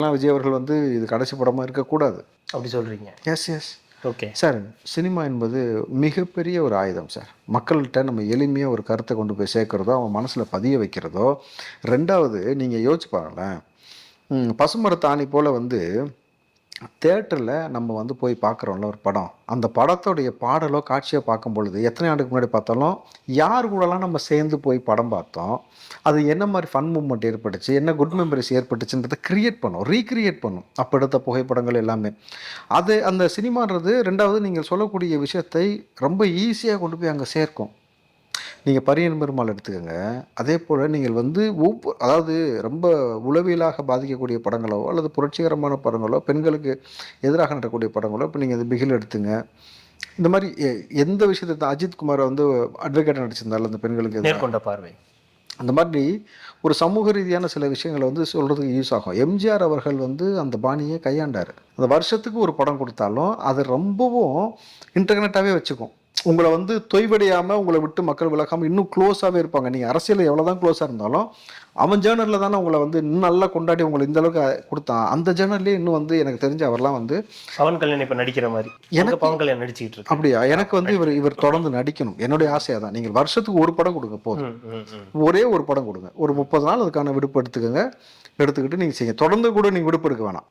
விஜய் அவர்கள் வந்து இது கடைசி படமாக இருக்கக்கூடாது. அப்படி சொல்றீங்க. Yes yes okay sir cinema என்பது மிகப்பெரிய ஒரு ஆயுதம் சார் மக்கள்கிட்ட நம்ம எளிமையாக ஒரு கருத்தை கொண்டு போய் சேர்க்குறதோ அவன் மனசில் பதிய வைக்கிறதோ ரெண்டாவது நீங்கள் யோசிச்சு பாருங்களேன். ம், பசுமரத்து ஆணி போல் வந்து தேட்டரில் நம்ம வந்து போய் பார்க்குறோம்ல ஒரு படம். அந்த படத்தோடைய பாடலோ காட்சியோ பார்க்கும் பொழுது எத்தனை ஆண்டுக்கு முன்னாடி பார்த்தாலும் யார் கூடலாம் நம்ம சேர்ந்து போய் படம் பார்த்தோம். அது என்ன மாதிரி ஃபன் மூமெண்ட் ஏற்பட்டுச்சு என்ன குட் மெமரிஸ் ஏற்பட்டுச்சுன்றதை கிரியேட் பண்ணும் ரீக்ரியேட் பண்ணும். அப்போ எடுத்த புகைப்படங்கள் எல்லாமே. அது அந்த சினிமான்றது ரெண்டாவது நீங்கள் சொல்லக்கூடிய விஷயத்தை ரொம்ப ஈஸியாக கொண்டு போய் அங்கே சேர்க்கும். நீங்கள் பரியன் பெருமாள் எடுத்துக்கோங்க. அதே போல் நீங்கள் வந்து ஒவ்வொரு அதாவது ரொம்ப உளவியலாக பாதிக்கக்கூடிய படங்களோ அல்லது புரட்சிகரமான படங்களோ பெண்களுக்கு எதிராக நடக்கக்கூடிய படங்களோ இப்போ நீங்கள் பிகில் எடுத்துங்க. இந்த மாதிரி எந்த விஷயத்தை அஜித் குமார் வந்து அட்வொகேட் நடிச்சிருந்தாலும் அந்த பெண்களுக்கு நேர்கொண்ட பார்வை. அந்த மாதிரி ஒரு சமூக ரீதியான சில விஷயங்களை வந்து சொல்கிறதுக்கு யூஸ் ஆகும். எம்ஜிஆர் அவர்கள் வந்து அந்த பாணியை கையாண்டார். அந்த வருஷத்துக்கு ஒரு படம் கொடுத்தாலும் அது ரொம்பவும் இன்டர்நெட்டாகவே வச்சுக்கும். உங்களை வந்து தொய்வடையாமல் உங்களை விட்டு மக்கள் விலகாமல் இன்னும் க்ளோஸாகவே இருப்பாங்க. நீங்கள் அரசியல் எவ்வளோ தான் க்ளோஸாக இருந்தாலும் அவன் ஜேர்னலில் தானே உங்களை வந்து இன்னும் நல்லா கொண்டாடி உங்களை இந்த அளவுக்கு கொடுத்தான். அந்த ஜேர்னல்லே இன்னும் வந்து எனக்கு தெரிஞ்ச அவர்லாம் வந்து பவன் கல்யாண் இப்ப நடிக்கிற மாதிரி. எனக்கு பவன் கல்யாண் நடிச்சுக்கிட்டு இருக்கு. அப்படியா? எனக்கு வந்து இவர் இவர் தொடர்ந்து நடிக்கணும். என்னுடைய ஆசையாக தான். நீங்கள் வருஷத்துக்கு ஒரு படம் கொடுங்க போதும். ஒரே ஒரு படம் கொடுங்க. ஒரு முப்பது நாள் அதுக்கான விடுப்பு எடுத்துக்கோங்க. எடுத்துக்கிட்டு நீங்கள் செய்யுங்க. தொடர்ந்து கூட நீங்கள் விடுப்பு எடுக்க வேணாம்.